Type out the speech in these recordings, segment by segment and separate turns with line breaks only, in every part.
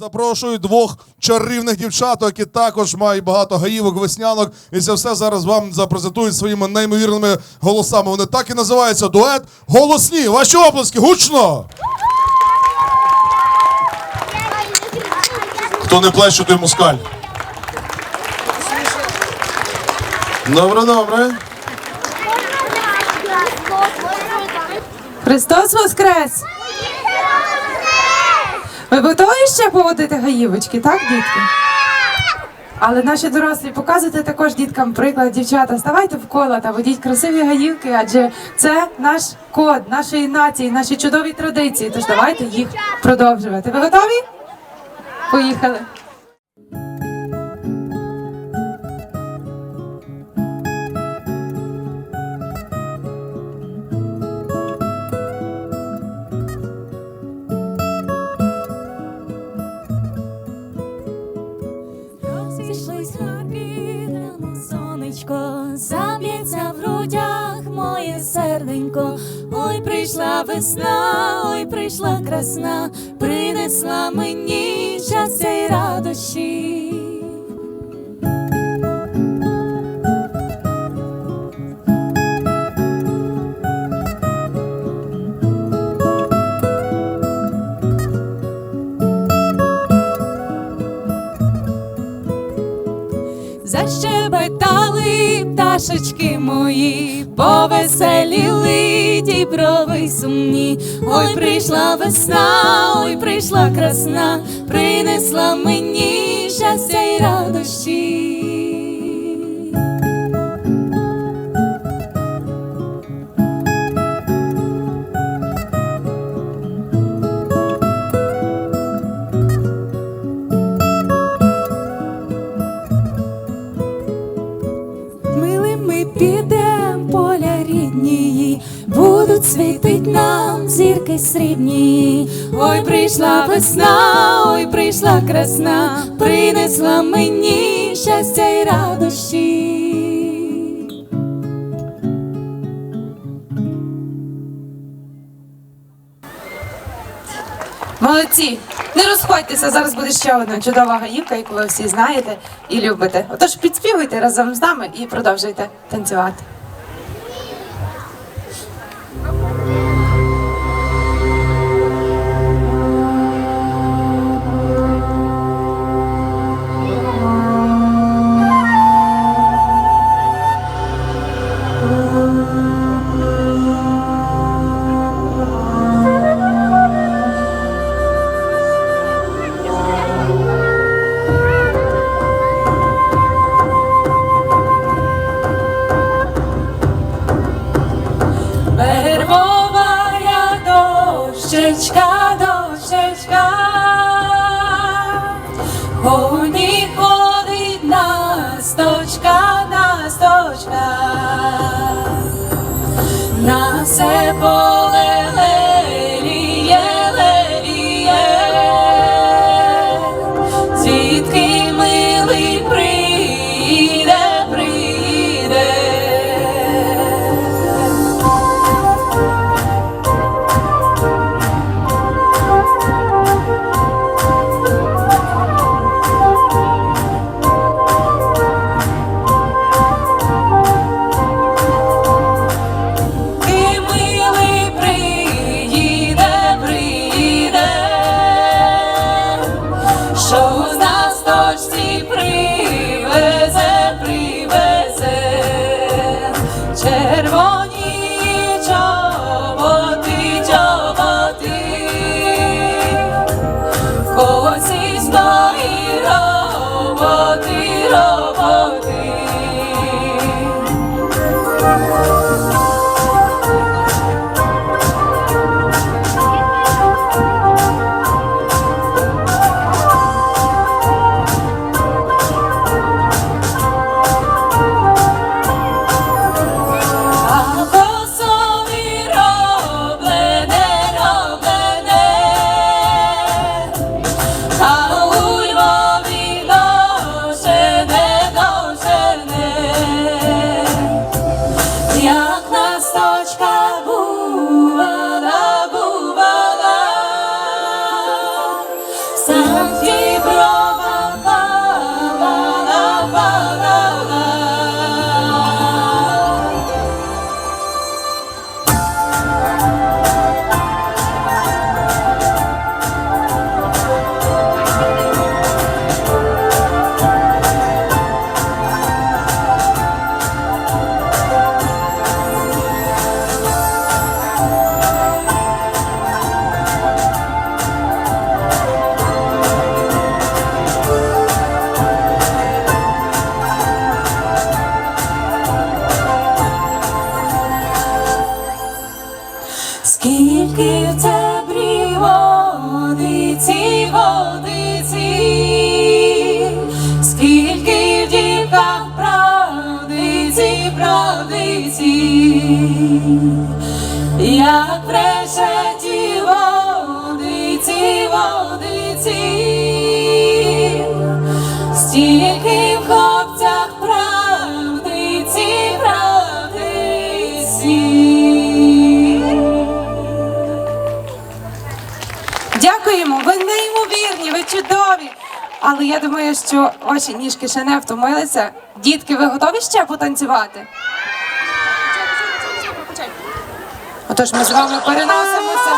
Запрошую двох чарівних дівчаток, які також мають багато гаївок, веснянок. І це все зараз вам запрезентують своїми неймовірними голосами. Вони так і називаються дует голосні. Ваші оплески, гучно! Хто не плече, той мускаль. Добре, добре.
Христос Воскрес! Ви готові ще поводити гаївочки, так, дітки? Але наші дорослі показуйте також діткам приклад, дівчата, ставайте в кола та водіть красиві гаївки, адже це наш код нашої нації, наші чудові традиції. Тож давайте їх продовжувати. Ви готові? Поїхали.
Прийшла весна, ой, прийшла красна, принесла мені щастя й радощі. Пташечки мої, повеселіли діброви сумні. Ой, прийшла весна, ой, прийшла красна, принесла мені щастя й радощі. Весна, ой, прийшла красна, принесла мені щастя й радощі.
Молодці! Не розходьтеся, зараз буде ще одна чудова гаївка, яку ви всі знаєте і любите. Отож підспівуйте разом з нами і продовжуйте танцювати. Але я думаю, що ваші ніжки ще не втомилися. Дітки, ви готові ще потанцювати? Отож, ми з вами переносимося.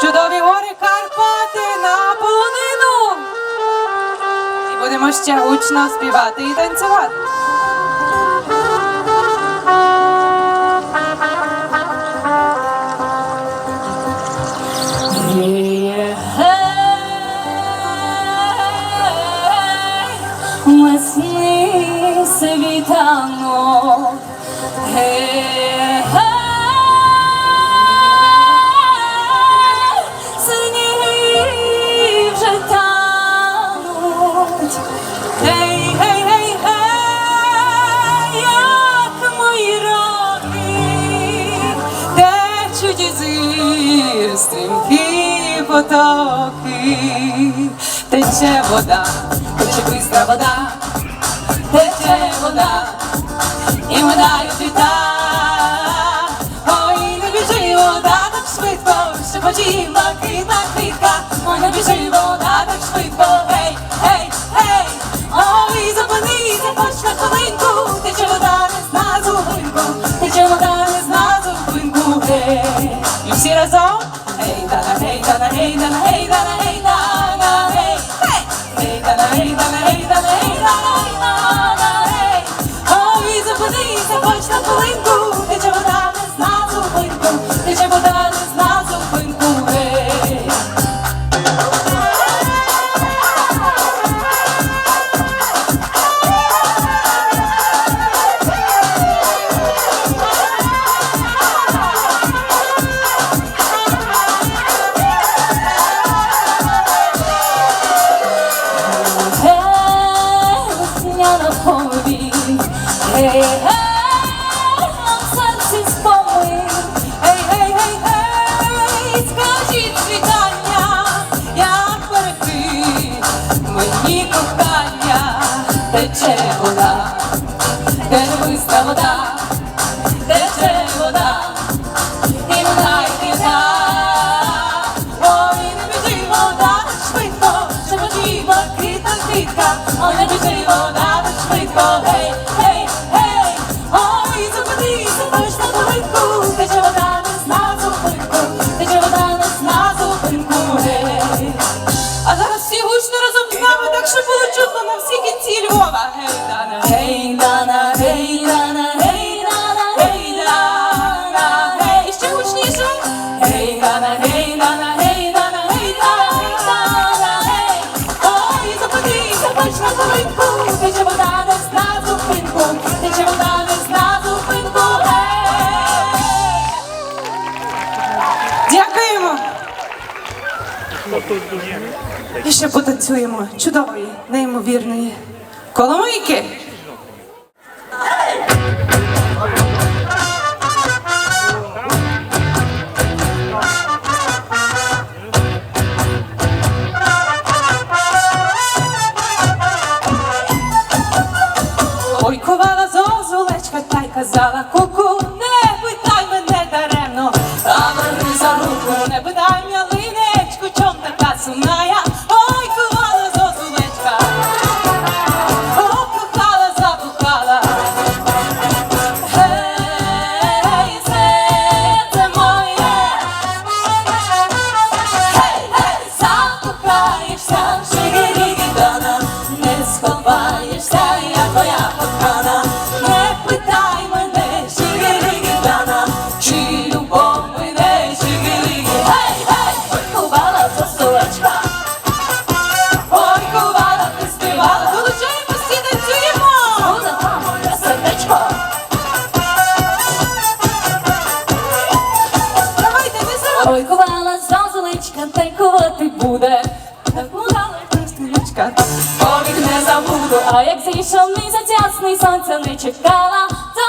Чудові гори Карпати на полонину. І будемо ще гучно співати і танцювати.
Течуть стрімкі потоки, тече вода, тече бистра вода, тече вода, і минають літа. Ой, не біжи вода так швидко, що почі блакитна квітка. Ой, не біжи вода так швидко, гей, гей, гей. Ой, зупинися хоч на хвилинку, тече вода не зна І всі разом, гей, дана, гей, дана, гей, дана, гей, дана, гей, дана, гей, гей. Гей, дана, гей, дана, гей, дана, гей, дана, гей, дана, гей. Ой, зупинися хоч на хвилинку, тече весняна гей, нам серці спомин, гей, гей, гей, гей, скажіть світання, як берегти мені кохання, тече вода, так швидко,
І ще потанцюємо чудової, неймовірної коломийки. Ой, кувала зозулечка,
та й буде. Так мудала кристиночка, повік не забуду. А як зійшов місяць ясний, сонця не чекала, то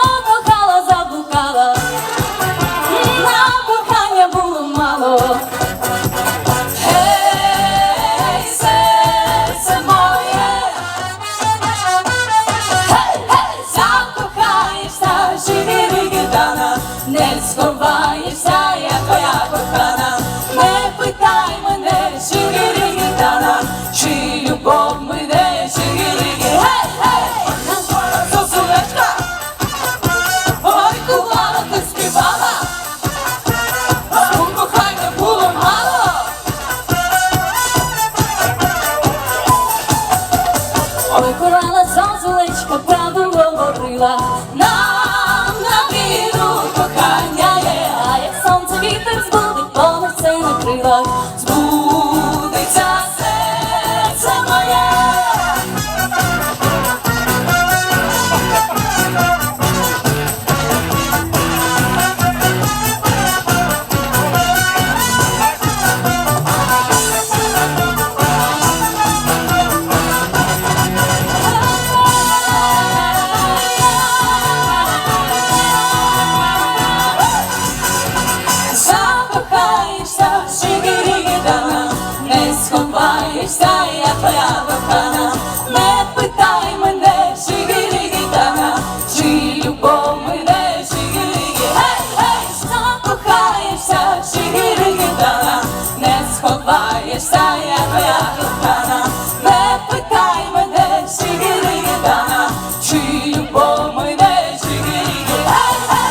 міста, я твоя кохана, не питай мене, Чигиригитана, чи любов мене, Чигиригитана,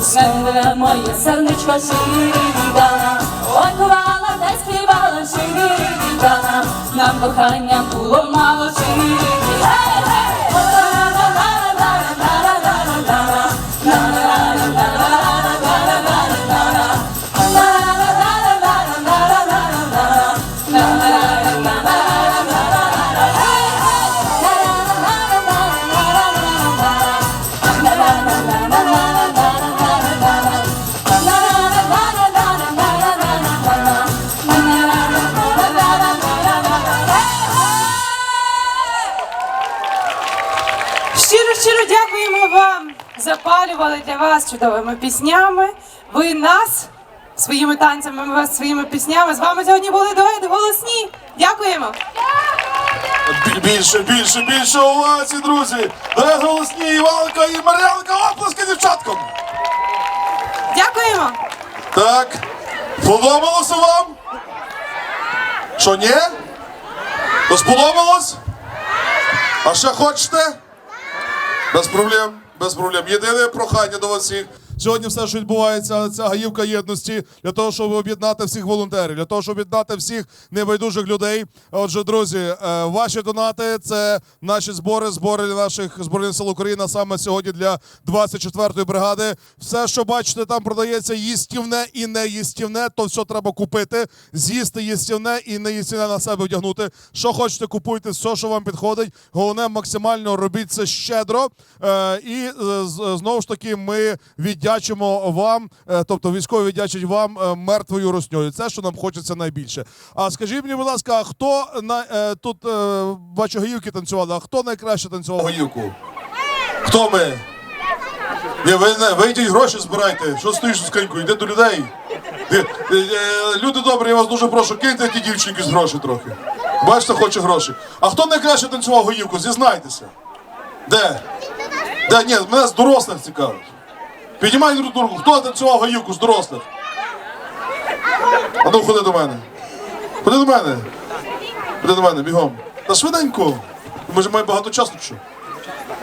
Земля моя, сердечко, Чигиригитана, ой, ховала, не співала, нам кохання було
Запалювали для вас чудовими піснями. Ви нас своїми танцями, ми вас своїми піснями. З вами сьогодні були дует голосні. Дякуємо.
Бі- Більше, більше, більше овацій, друзі! Де голосні Іванка і Мар'янка, оплески дівчаткам!
Дякуємо.
Так, сподобалося вам? Що, ні? То сподобалось? А ще хочете? Без проблем, без проблем. Єдине прохання до вас всіх. Сьогодні все, що відбувається, ця гаївка єдності для того, щоб об'єднати всіх волонтерів, для того, щоб об'єднати всіх небайдужих людей. Отже, друзі, е, ваші донати це наші збори, збори для наших збройних сил України саме сьогодні для 24-ї бригади. Все, що бачите, там продається їстівне і неїстівне, то все треба купити. З'їсти їстівне і неїстівне на себе вдягнути. Що хочете, купуйте, все, що вам підходить. Головне, максимально робіть це щедро. Е, і е, знову ж таки, ми віддячимо вам, е, тобто військові віддячать вам е, мертвою росньою. Це що нам хочеться найбільше. А скажіть мені, будь ласка, хто на е, тут бачу гаївки танцювали? А хто найкраще танцював гаївку? Хто ми? Ви не ви йдіть гроші збирайте. Що стоїш з скринькою? Йди до людей. Люди добрі, я вас дуже прошу, киньте ті дівчинки з гроші трохи. Бачите, хоче гроші. А хто найкраще танцював гоївку? Зізнайтеся. Де? Де? Ні, мене з дорослих цікавить. Піднімай руку, руку. Хто танцював гоївку з дорослих? А ну ходи до мене. Ходи до мене. Ходи до мене, бігом. Та швиденько. Ми ж маємо багато часу, що?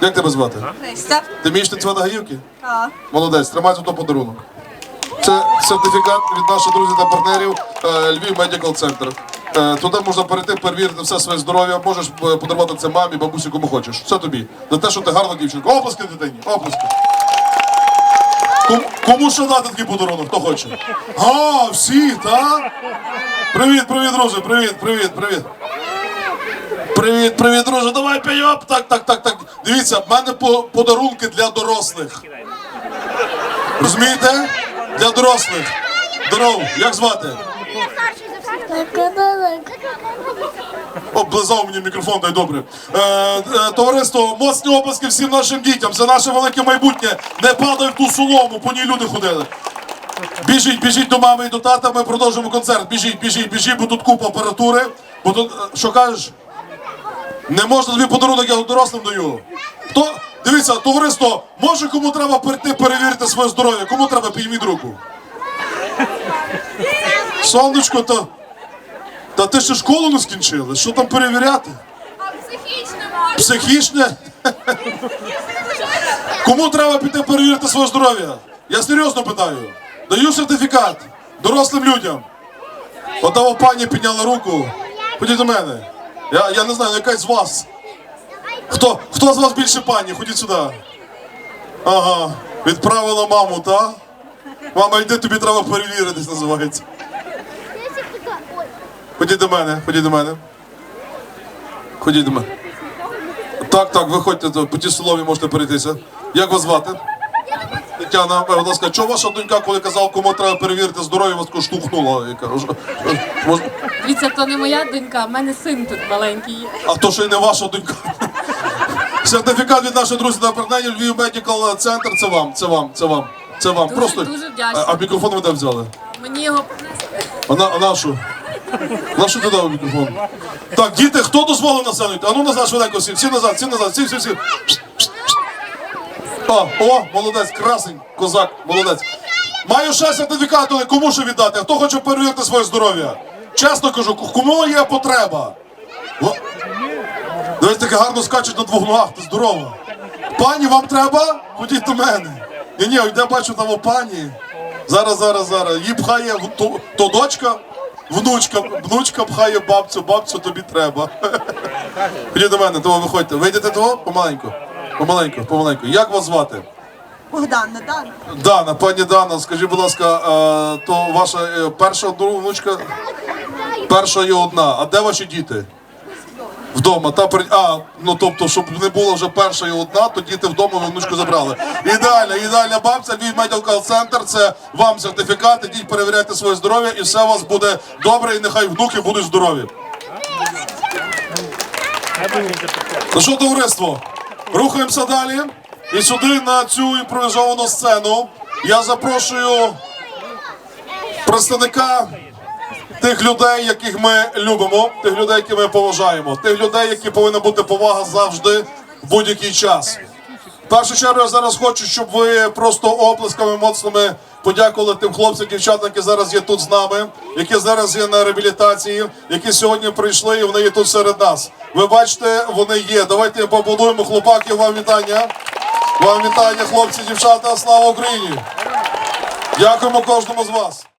Як тебе звати?
Настя.
Ти вмієш танцювати гаївки?
Так.
Молодець, тримай за то подарунок. Це сертифікат від наших друзів та партнерів е, Львів Медикал Центр. Е, Туди можна перейти, перевірити все своє здоров'я. Можеш е, подарувати це мамі, бабусі, кому хочеш. Все тобі. За те, що ти гарна дівчинка. Оплески дитині, оплески. Кому, кому ще дати такий подарунок? Хто хоче? А, всі, так? Привіт, привіт, друже, привіт, привіт, привіт. Привіт, привіт, друже, давай пійоп. Так, так, так, так. Дивіться, в мене по- подарунки для дорослих. Розумієте? Для дорослих. Здоров, як звати? Облизав мені мікрофон, дай добре. Е, е, товариство, моцні оплески всім нашим дітям. Це наше велике майбутнє. Не падай в ту солому, по ній люди ходили. Біжіть, біжіть до мами і до тата, ми продовжимо концерт. Біжіть, біжіть, біжіть, бо тут купа апаратури. Бо тут, е, що кажеш? Не можна тобі подарунок, я дорослим даю. Хто? Дивіться, товариство, може кому треба прийти перевірити своє здоров'я? Кому треба підніміть руку? Сонечко, та, та ти ще школу не скінчили? Що там перевіряти? Психічне? Кому треба піти перевірити своє здоров'я? Я серйозно питаю. Даю сертифікат дорослим людям. Одного пані підняла руку. Ходіть до мене. Я, я не знаю, якась з вас. Хто, хто з вас більше пані? Ходіть сюди. Ага. Відправила маму, та? Мама, йди, тобі треба перевіритись, називається. Ходіть до мене, ходіть до мене. Ходіть до мене. Так, так, виходьте, по тій столові можете перейтися. Як вас звати? Тетяна, будь ласка, чого ваша донька, коли казав, кому треба перевірити здоров'я, вас тако штовхнула? Я кажу, мож-
Дивіться, то не моя донька, в мене син тут маленький є.
А то ще й не ваша донька. Сертифікат від наших друзів та партнерів Львів Медикал Центр. Це вам, це вам, це вам. Це вам.
Дуже-
Просто.
дуже вдячна.
А, а мікрофон ви де взяли?
Мені його принесли.
А на, а на що? На що ти дав мікрофон? Так, діти, хто дозволив на сцену? А ну назад швиденько всі, всі назад, всі назад, всі, всі, всі. О, о, молодець, красень, козак, молодець. Маю ще сертифікат, але кому ще віддати? Хто хоче перевірити своє здоров'я? Чесно кажу, кому є потреба? Во- Дивись, таке гарно скачуть на двох ногах, ти здорова. Пані, вам треба? Ходіть до мене. Ні, ні, йде бачу там о пані. Зараз, зараз, зараз. Її пхає то, то дочка, внучка, внучка пхає бабцю, бабцю тобі треба. Ходіть до мене, того виходьте. Вийдете того? Помаленьку. Помаленьку, помаленьку. Як вас звати?
Богдан, Дана.
Дана, пані Дана, скажіть, будь ласка, е, то ваша е, перша друга внучка? Перша і одна. А де ваші діти? Вдома. Та при... А, ну тобто, щоб не було вже перша і одна, то діти вдома внучку забрали. Ідеальна, ідеальна бабця, від Medical Center, це вам сертифікат, ідіть перевіряйте своє здоров'я і все у вас буде добре, і нехай внуки будуть здорові. Ну що, товариство? Рухаємося далі. І сюди на цю імпровізовану сцену я запрошую представника тих людей, яких ми любимо, тих людей, які ми поважаємо, тих людей, які повинна бути повага завжди в будь-який час. В першу чергу я зараз хочу, щоб ви просто оплесками моцними подякували тим хлопцям, дівчатам, які зараз є тут з нами, які зараз є на реабілітації, які сьогодні прийшли і вони є тут серед нас. Ви бачите, вони є. Давайте поаплодуємо хлопаки. Вам вітання. Вам вітання, хлопці, дівчата. Слава Україні! Дякуємо кожному з вас.